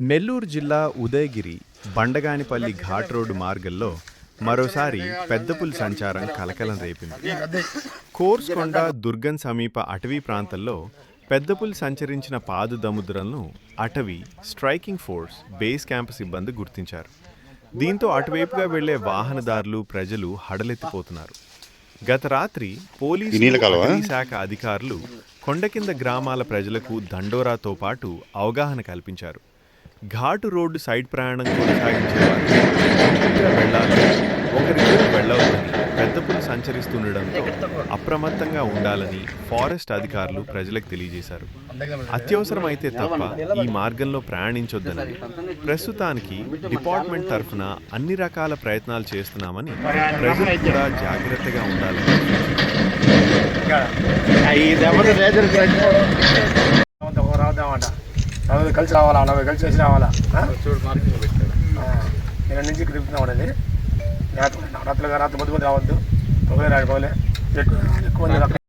నెల్లూరు జిల్లా ఉదయగిరి బండగానిపల్లి ఘాట్ రోడ్డు మార్గంలో మరోసారి పెద్దపులి సంచారం కలకలం రేపింది. కోర్స్కొండ దుర్గం సమీప అటవీ ప్రాంతంలో పెద్దపులి సంచరించిన పాదు దముద్రలను అటవీ స్ట్రైకింగ్ ఫోర్స్ బేస్ క్యాంప్ సిబ్బంది గుర్తించారు. దీంతో అటువైపుగా వెళ్ళే వాహనదారులు ప్రజలు హడలెత్తిపోతున్నారు. గత రాత్రి పోలీసు శాఖ అధికారులు కొండ కింద గ్రామాల ప్రజలకు దండోరాతో పాటు అవగాహన కల్పించారు. ఘాటు రోడ్డు సైడ్ ప్రయాణం కొనసాగించే వారు ఒకరిద్దరు వెళ్ళవద్దని పెద్దపులు సంచరిస్తుండడంతో అప్రమత్తంగా ఉండాలని ఫారెస్ట్ అధికారులు ప్రజలకు తెలియజేశారు. అత్యవసరమైతే తప్ప ఈ మార్గంలో ప్రయాణించొద్దని ప్రస్తుతానికి డిపార్ట్మెంట్ తరఫున అన్ని రకాల ప్రయత్నాలు చేస్తున్నామని ప్రజలు కూడా జాగ్రత్తగా ఉండాలని నలభై కలిసి రావాలా? నలభై కలిసి వేసి రావాలా? నేను నుంచి ఇక్కడ తిప్పుతున్నాం అది. రాత్రులుగా రాత్రి పొద్దు పొద్దు రావద్దు. పొగలే రాడు పొగలే ఎక్కువ ఎక్కువ